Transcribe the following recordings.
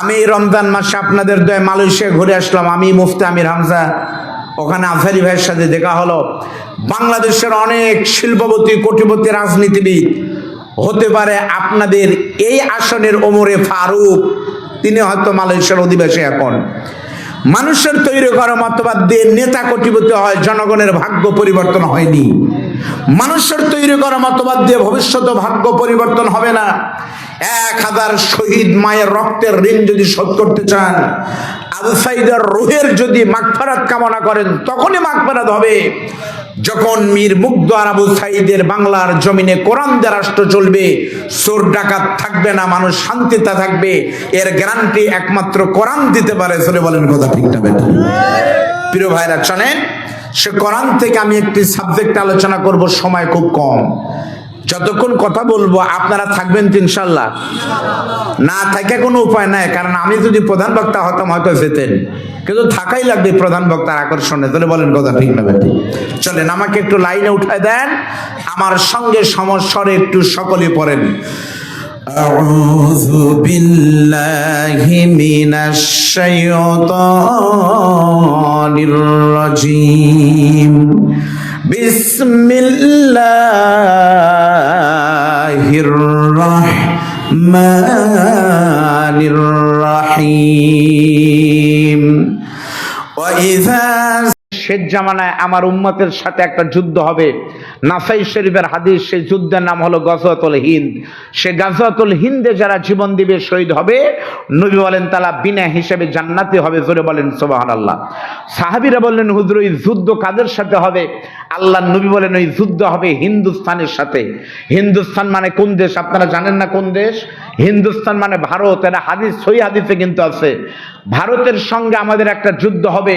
আমি রমজান মাসে আপনাদের দয়ে মালয়েশিয়া ঘুরে আসলাম। আমি মুফতি আমির হামজা। ওখানে আফারি ভাইয়ের সাথে দেখা হলো। বাংলাদেশের অনেক শিল্পপতি, কোটিপতি, রাজনীতিবিদ হতে পারে আপনাদের এই আসনের ওমরে ফারুক। তিনি হয়তো মালয়েশিয়ার অধিবাসী এখন। মানুষের তৈরি করা মতবাদ দিয়ে নেতা কোটিপতি হয়, জনগণের ভাগ্য পরিবর্তন হয়নি। মানুষের তৈরি করা মতবাদ দিয়ে ভবিষ্যতে ভাগ্য পরিবর্তন হবে না। এক হাজার শহীদ মায়ের রক্তের ঋণ যদি শোধ করতে চান, আবু সাইদের রুহের যদি মাগফারাত কামনা করেন, তখনই মাগফারাত হবে। যখন মীর মুগ্ধ আর আবু সাইদের বাংলার জমিনে কোরআন দিয়ে রাষ্ট্র চলবে, চোর ডাকাত থাকবে না, মানুষ শান্তিতে থাকবে, এর গ্যারান্টি একমাত্র কোরআন দিতে পারে। সরে বলেন কথা ঠিক না প্রিয় ভাইরা, শোনেন, সে কোরআন থেকে আমি একটি সাবজেক্ট আলোচনা করব, সময় খুব কম। যতক্ষণ কথা বলবো আপনারা থাকবেন তো ইনশাল্লাহ না থাকে কোনো উপায় নাই কারণ আমি যদি প্রধান বক্তা হতাম হয়তো যেতেন কিন্তু থাকাই লাগবে প্রধান বক্তার আকর্ষণে তাহলে বলেন কথা ঠিক না বেটি চলেন আমাকে একটু লাইনে উঠায় দেন আমার সঙ্গে সমস্যারে একটু সকলে পড়েন أعوذ بالله من الشيطان الرجيم بسم الله الرحمن الرحيم. وإذا শেষ জামানায় আমার উম্মতের সাথে একটা যুদ্ধ হবে। নাসাই শরীফের হাদিস, সেই যুদ্ধের নাম হলো গজওয়াতুল হিন্দ। সে গজওয়াতুল হিন্দে যারা জীবন দিবে, শহীদ হবে। নবী বলেন, তারা বিনা হিসেবে জান্নাতি হবে, জোরে বলেন সোবাহান আল্লাহ সাহাবিরা বললেন, হুজুর, ওই যুদ্ধ কাদের সাথে হবে? আল্লাহ নবী বলেন, ওই যুদ্ধ হবে হিন্দুস্তানের সাথে। হিন্দুস্তান মানে কোন দেশ? আপনারা জানেন না কোন দেশ? হিন্দুস্তান মানে ভারত। এটা হাদিস সই হাদিসে কিন্তু আছে। ভারতের সঙ্গে আমাদের একটা যুদ্ধ হবে।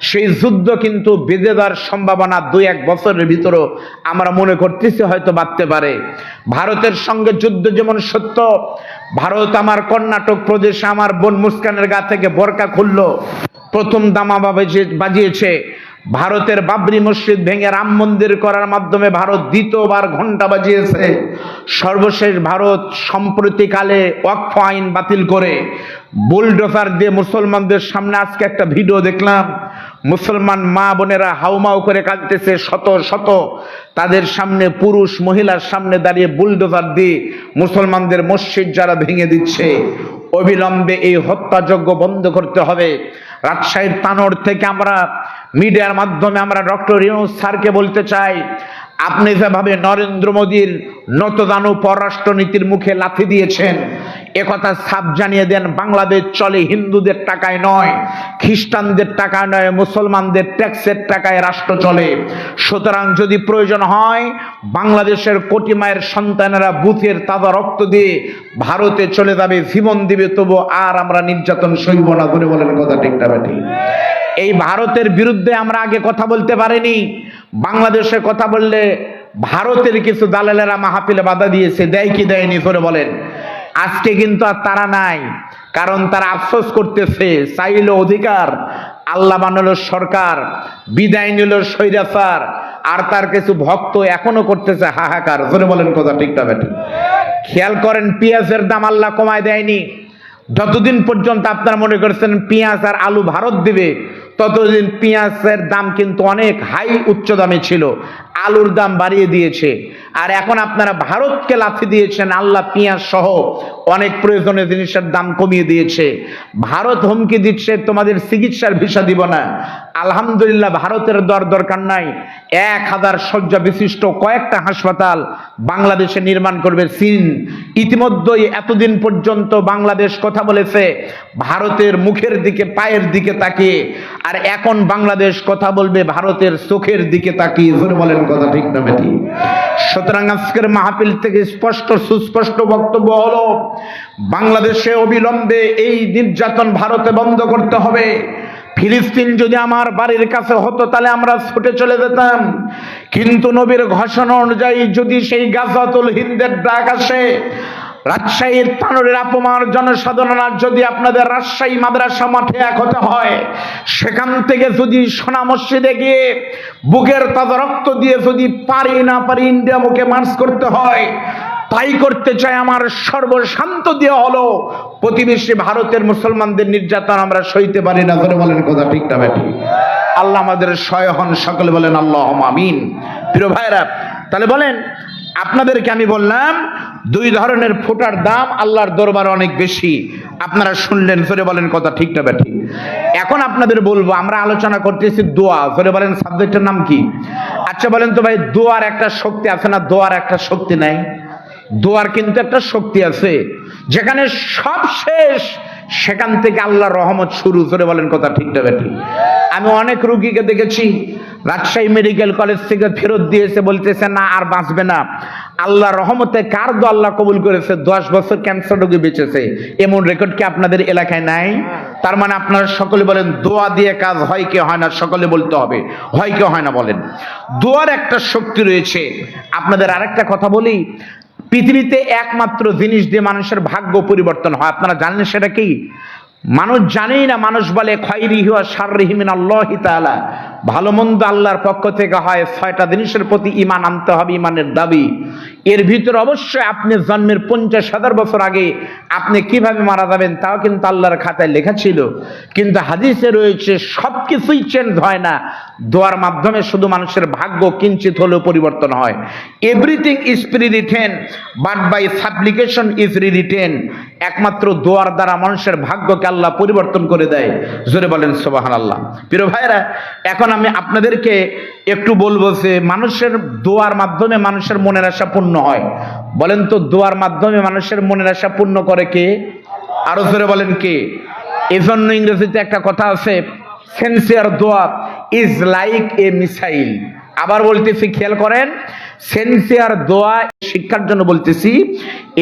সেই যুদ্ধ কিন্তু বেঁধে দেওয়ার সম্ভাবনা দুই এক বছরের ভিতরও আমরা মনে করতেছি, হয়তো বাড়তে পারে। ভারতের সঙ্গে যুদ্ধ যেমন সত্য, ভারত আমার কর্ণাটক প্রদেশে আমার বোন মুস্কানের গা থেকে বরকা খুললো। প্রথম দামা বাজে- বাজিয়েছে। ভারতের বাবরি মসজিদ ভেঙে রাম মন্দির করার মাধ্যমে ভারত দ্বিতীয়বার ঘণ্টা বাজিয়েছে। সর্বশেষ ভারত সম্প্রতিকালে ওয়াকফ আইন বাতিল করে। বুলডোজার দিয়ে মুসলমানদের সামনে আজকে একটা ভিডিও দেখলাম। মুসলমান মা বোনেরা হাউমাউ করে কাঁদতেছে, শত শত। তাদের সামনে পুরুষ মহিলার সামনে দাঁড়িয়ে বুলডোজার দিয়ে মুসলমানদের মসজিদ যারা ভেঙে দিচ্ছে। অবিলম্বে এই হত্যাযজ্ঞ বন্ধ করতে হবে। রাজশাহীর তানোর থেকে আমরা, মিডিয়ার মাধ্যমে আমরা ডক্টর ইউনুস স্যারকে বলতে চাই, আপনি যেভাবে নরেন্দ্র মোদীর নতদানু পররাষ্ট্রনীতির মুখে লাথি দিয়েছেন একথা সাপ জানিয়ে দেন, বাংলাদেশ চলে হিন্দুদের টাকায় নয়, খ্রিস্টানদের টাকায় নয়, মুসলমানদের ট্যাক্সের টাকায় রাষ্ট্র চলে। সুতরাং যদি প্রয়োজন হয়, বাংলাদেশের কোটি মায়ের সন্তানেরা বুথের তাজা রক্ত দিয়ে ভারতে চলে যাবে, জীবন দিবে, তবু আর আমরা নির্যাতন সইব না করে বলেন কথা ঠিকটা বেটি এই ভারতের বিরুদ্ধে আমরা আগে কথা বলতে পারিনি, বাংলাদেশে কথা বললে ভারতের কিছু দালালেরা মাহফিলে বাধা দিয়েছে, দেয় কি দেয়নি করে বলেন। আজকে কিন্তু আর তারা নাই, কারণ তারা আফসোস করতেছে, চাইল অধিকার, আল্লাহ বানালো সরকার, বিদায় নিল স্বৈরাচার, আর তার কিছু ভক্ত এখনও করতেছে হাহাকার। ধরে বলেন কথা ঠিক না বেটি খেয়াল করেন, পেঁয়াজের দাম আল্লাহ কমায় দেয়নি। যতদিন পর্যন্ত আপনারা মনে করছেন পেঁয়াজ আর আলু ভারত দিবে, ততদিন পেঁয়াজের দাম কিন্তু অনেক হাই উচ্চ দামে ছিল। আলুর দাম বাড়িয়ে দিয়েছে। আর এখন আপনারা ভারতকে লাথি দিয়েছেন, আল্লাহ পেঁয়াজ সহ অনেক প্রয়োজনীয় জিনিসের দাম কমিয়ে দিয়েছে। ভারত হুমকি দিচ্ছে, তোমাদের চিকিৎসার ভিসা দিব না। আলহামদুলিল্লাহ, ভারতের দর দরকার নাই। এক হাজার শয্যা বিশিষ্ট কয়েকটা হাসপাতাল বাংলাদেশে নির্মাণ করবে চীন। ইতিমধ্যেই এতদিন পর্যন্ত বাংলাদেশ কথা বলেছে, ভারতের মুখের দিকে, পায়ের দিকে তাকিয়ে। আর এখন বাংলাদেশ কথা বলবে, ভারতের চোখের দিকে তাকিয়ে বলেন। কথা ঠিক না বেটি সুতরাং আজকের মাহফিল থেকে স্পষ্ট সুস্পষ্ট বক্তব্য হলো, বাংলাদেশে অবিলম্বে এই নির্যাতন ভারতে বন্ধ করতে হবে। ফিলিস্তিন যদি আমার বাড়ির কাছে হতো, তাহলে আমরা ছুটে চলে যেতাম। কিন্তু নবীর ঘোষণা অনুযায়ী যদি সেই গাজাতুল হিন্দের ডাক আসে রাজশাহীর তানোরের জনসাধারণ যদি আপনাদের রাজশাহী মাদ্রাসা মাঠে এক হতে হয়, সেখান থেকে যদি সোনা মসজিদে গিয়ে বুকের তাজা রক্ত দিয়ে যদি পারি না পারি ইন্ডিয়া মুখে মার্চ করতে হয়, তাই করতে চাই আমার সর্বশান্ত দেওয়া হলো প্রতিবেশী ভারতের মুসলমানদের নির্যাতন আমরা সইতে পারি না। করে বলেন কথা ঠিক না ব্যাটি আল্লাহ আমাদের সয় হন, সকলে বলেন আল্লাহ আমিন। প্রিয় ভাইরা তাহলে বলেন আপনাদেরকে আমি বললাম, দুই ধরনের ফোটার দাম আল্লাহর দরবারে অনেক বেশি। আপনারা শুনলেন ফেরে বলেন কথা ঠিক না ব্যাটি এখন আপনাদের বলব, আমরা আলোচনা করতেছি দোয়া। ফেরে বলেন, সাবজেক্টের নাম কি? আচ্ছা বলেন তো ভাই, দোয়ার একটা শক্তি আছে না, দোয়ার একটা শক্তি নাই? দোয়ার কিন্তু একটা শক্তি আছে। যেখানে সব শেষ সেখান থেকে আল্লাহর রহমত শুরু। করে বলেন কথা ঠিক না ব্যাটি আমি অনেক রুগীকে দেখেছি, রাজশাহী মেডিকেল কলেজ থেকে ফেরত দিয়েছে বলতেছে, না, আর বাঁচবে না। আল্লাহ রহমতে কার দো আল্লাহ কবুল করেছে? দশ বছর ক্যান্সার রোগী বেঁচেছে। এমন রেকর্ড কি আপনাদের এলাকায় নাই? তার মানে আপনারা সকলে বলেন, দোয়া দিয়ে কাজ হয় কি হয় না? সকলে বলতে হবে, হয় কি হয় না? বলেন। দোয়ার একটা শক্তি রয়েছে। আপনাদের আরেকটা কথা বলি, পৃথিবীতে একমাত্র জিনিস দিয়ে মানুষের ভাগ্য পরিবর্তন হয়। আপনারা জানেন সেটা কি? মানুষ জানেই না, মানুষ বলে ভালো মন্দ আল্লাহর পক্ষ থেকে হয়, ছয়টা জিনিসের প্রতি ইমান আনতে হবে ইমানের দাবি। এর ভিতরে অবশ্যই আপনি জন্মের পঞ্চাশ হাজার বছর আগে আপনি কীভাবে মারা যাবেন, তাও কিন্তু আল্লাহর খাতায় লেখা ছিল। কিন্তু হাদিসে রয়েছে সব কিছুই চেঞ্জ হয় না। দোয়ার মাধ্যমে শুধু মানুষের ভাগ্য কিঞ্চিত হলেও পরিবর্তন হয়। Everything is prewritten but by supplication is rewritten একমাত্র দোয়ার দ্বারা মানুষের ভাগ্যকে আল্লাহ পরিবর্তন করে দেয়। জোরে বলেন সোবাহান আল্লাহ প্রিয় ভাইরা এখন আমি আপনাদেরকে একটু বলব যে মানুষের দোয়ার মাধ্যমে মানুষের মনের আশা পূর্ণ হয়। বলেন তো, দোয়ার মাধ্যমে মানুষের মনের আশা পূর্ণ করে কে? আরও জোরে বলেন কে? এই জন্য ইংরেজিতে একটা কথা আছে সেন্সিয়ার দোয়া ইজ লাইক এ মিসাইল আবার বলতেছি, খেয়াল করেন সেন্সিয়ার দোয়া শিক্ষার জন্য বলতেছি,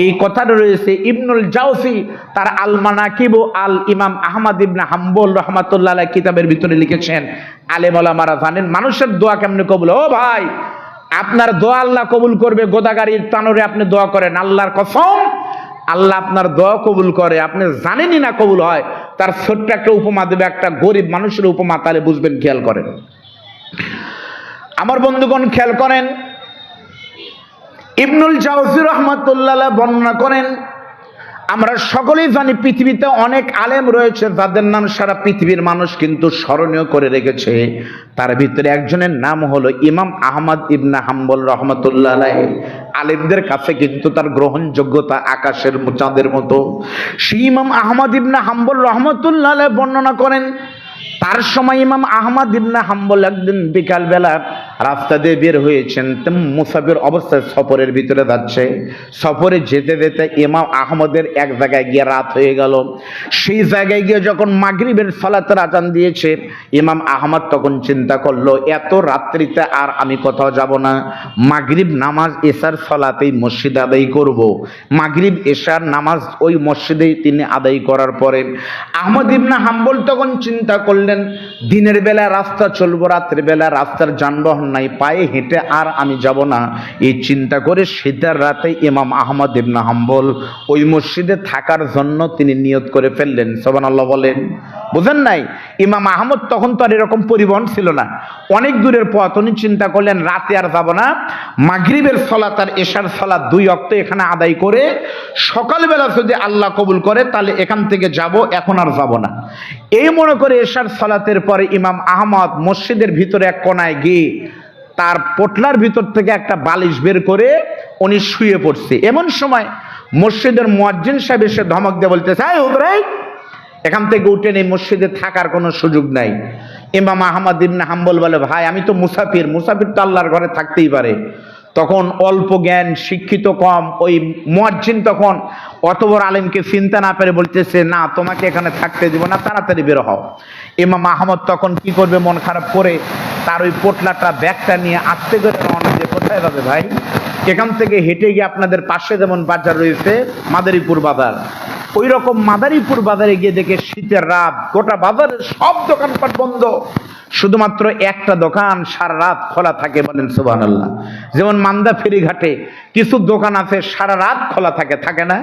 এই কথাটা রয়েছে ইবনুল জাউসি তার আল মানাকিব আল ইমাম আহমদ ইবনে হাম্বল রহমাতুল্লাহ কিতাবের ভিতরে লিখেছেন, আলেম ওলামারা জানেন মানুষের দোয়া কেমনে কবুল? ও ভাই, আপনার দোয়া আল্লাহ কবুল করবে গোদাগাড়ির তানরে আপনি দোয়া করেন, আল্লাহর কসম, আল্লাহ আপনার দোয়া কবুল করে, আপনি জানেনই না কবুল হয়। তার ছোট্ট একটা উপমা দেবে, একটা গরিব মানুষের উপমা, তাহলে বুঝবেন খেয়াল করেন। আমার বন্ধুগণ, খেয়াল করেন, ইবনুল জাউজি রহমতুল্লাহ বর্ণনা করেন আমরা সকলেই জানি পৃথিবীতে অনেক আলেম রয়েছে, যাদের নাম সারা পৃথিবীর মানুষ কিন্তু স্মরণীয় করে রেখেছে তার ভিতরে একজনের নাম হলো ইমাম আহমদ ইবনা হাম্বল রহমতুল্লাহ। আলেমদের কাছে কিন্তু তার গ্রহণযোগ্যতা আকাশের চাঁদের মতো সেই ইমাম আহমদ ইবনা হাম্বল রহমতুল্লাহ বর্ণনা করেন তার সময় ইমাম আহমদ ইবনা হাম্বল একদিন বিকালবেলা রাস্তা দিয়ে বের হয়েছেন মুসাফির অবস্থায় সফরের ভিতরে যাচ্ছে। সফরে যেতে যেতে ইমাম আহমদের এক জায়গায় গিয়ে রাত হয়ে গেল। সেই জায়গায় গিয়ে যখন মাগরিবের সলাতের আজান দিয়েছে, ইমাম আহমদ তখন চিন্তা করল, এত রাত্রিতে আর আমি কোথাও যাব না। মাগরিব নামাজ এশার সলাতেই মসজিদ আদায় করব। মাগরিব এশার নামাজ ওই মসজিদেই তিনি আদায় করার পরে আহমদ ইবনা হাম্বল তখন চিন্তা করলেন দিনের বেলা রাস্তা চলবো রাত্রের বেলা রাস্তার যানবাহন নাই, পায়ে হেঁটে আর আমি যাব না। এই চিন্তা করে শীতের রাতে ইমাম আহমদ ইবনা হাম্বল ওই মসজিদে থাকার জন্য তিনি নিয়ত করে ফেললেন। সোবান আল্লাহ বলেন, বুঝেন নাই, ইমাম আহমদ তখন তো আর এরকম পরিবহন ছিল না। অনেক দূরের পথ, উনি চিন্তা করলেন, রাতে আর যাব না। মাগরিবের সলাত আর এশার সলা দুই অক্ত এখানে আদায় করে সকালবেলা যদি আল্লাহ কবুল করে, তাহলে এখান থেকে যাব, এখন আর যাব না। এই মনে করে এশার সলাতের পরে ইমাম আহমদ মসজিদের ভিতরে এক কোনায় গিয়ে তার পোটলার ভিতর থেকে একটা বালিশ বের করে উনি শুয়ে পড়ছে। এমন সময় মসজিদের মুয়াজ্জিন সাহেব এসে ধমক দিয়ে বলতেছে "এই হুজুরাই, এখান থেকে উঠে নেই মসজিদে থাকার কোনো সুযোগ নাই। ইমাম আহমদ ইবনে হাম্বল বলে ভাই আমি তো মুসাফির মুসাফির তো আল্লাহর ঘরে থাকতেই পারে। তখন অল্প জ্ঞান, শিক্ষিত কম, ওই মুয়াজ্জিন তখন অত বড় আলেমকে চিন্তা না পেরে বলতেছে, না, তোমাকে এখানে থাকতে দিব না, তাড়াতাড়ি বের হও। ইমাম আহমদ তখন কি করবে, মন খারাপ করে তার ওই পোটলাটা, ব্যাগটা নিয়ে আসতে করে রওনা দিয়ে, কোথায় যাবে ভাই? এখান থেকে হেঁটে গিয়ে আপনাদের পাশে যেমন বাজার রয়েছে, মাদারীপুর বাজার। ওই রকম মাদারীপুর বাজারে গিয়ে দেখে শীতের রাত, গোটা বাজারের সব দোকানপাট বন্ধ। শুধুমাত্র একটা দোকান সারা রাত খোলা থাকে বলেন সুবাহ আল্লাহ যেমন মান্দা ফেরিঘাটে কিছু দোকান আছে, সারা রাত খোলা থাকে থাকে না?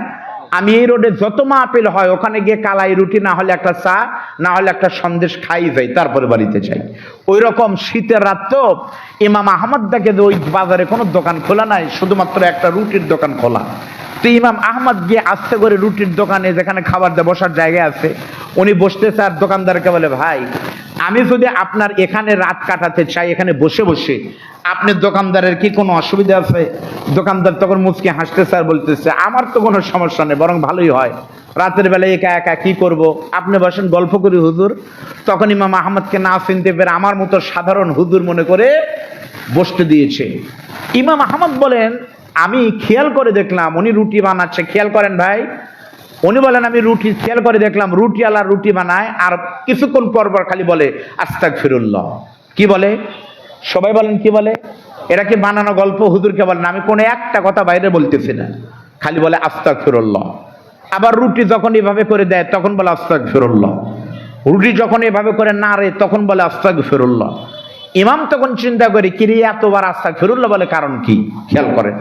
আমি এই রোডে যত মাহফিল হয়, ওখানে গিয়ে কালাই রুটি, না হলে একটা চা, না হলে একটা সন্দেশ খাই যাই, তারপরে বাড়িতে চাই ওই রকম শীতের রাত তো ইমাম আহমদ দেখে যে ওই বাজারে কোনো দোকান খোলা নাই, শুধুমাত্র একটা রুটির দোকান খোলা। তো ইমাম আহমদ গিয়ে আস্তে করে রুটির দোকানে যেখানে খাবার বসার জায়গা আছে, উনি বসতেছে আর দোকানদারকে বলে, ভাই আমি যদি আপনার এখানে রাত কাটাতে চাই, এখানে বসে বসে আপনি দোকানদারের কি কোনো অসুবিধা আছে? দোকানদার তখন মুচকে হাসতে স্যার বলতেছে, আমার তো কোনো সমস্যা নেই, বরং ভালোই হয়। রাতের বেলা একা একা কি করব? আপনি বসেন, গল্প করি হুজুর। তখন ইমাম আহমদকে না চিনতে পেরে আমার মতো সাধারণ হুজুর মনে করে বসতে দিয়েছে। ইমাম আহমদ বলেন, আমি খেয়াল করে দেখলাম, উনি রুটি বানাচ্ছে, খেয়াল করেন ভাই উনি বলেন, আমি রুটি খেয়াল করে দেখলাম, রুটি আলা রুটি বানায়, আর কিছুক্ষণ পর পর খালি বলে আস্তাক ফিরুল্লাহ কি বলে? সবাই বলেন, কি বলে? এরা কি বানানো গল্প? হুজুরকে বলেন, আমি কোনো একটা কথা বাইরে বলতেছি না। খালি বলে আস্তাক ফিরুল্লাহ আবার রুটি যখন এভাবে করে দেয়, তখন বলে আস্তাক ফিরুল্লাহ রুটি যখন এভাবে করে না রে, তখন বলে আস্তাক ফিরুল্লাহ ইমাম তখন চিন্তা করে, কিরে, এতবার আস্তাক ফিরুল্লাহ বলে, কারণ কি? খেয়াল করেন।